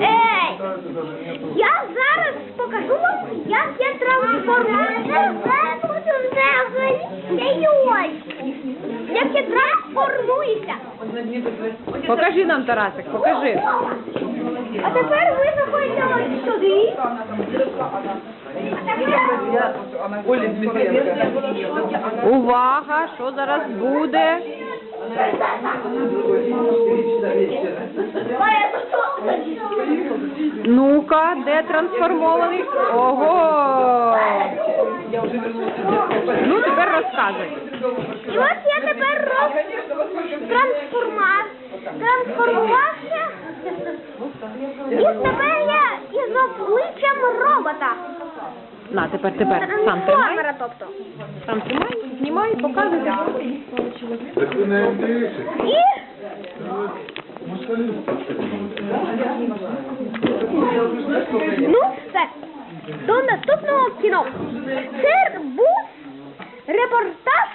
Ей! Я зараз покажу вам, як я трансформуюся Як я трансформуюся. Покажи нам, Тарасик, покажи. А тепер ви заходите ось сюди. Увага, що зараз буде? Ну-ка, де трансформований? Ого! Ну, тепер розказуй. І ось я тепер роз... трансформав... трансформувався. І тепер я із обличчям робота. На, тепер, тепер. Сам тримай. Трансформера, тобто. Сам тримай, знімай, показуй. Так ви не. І... Znów do następnego kino. Serwus, reportaż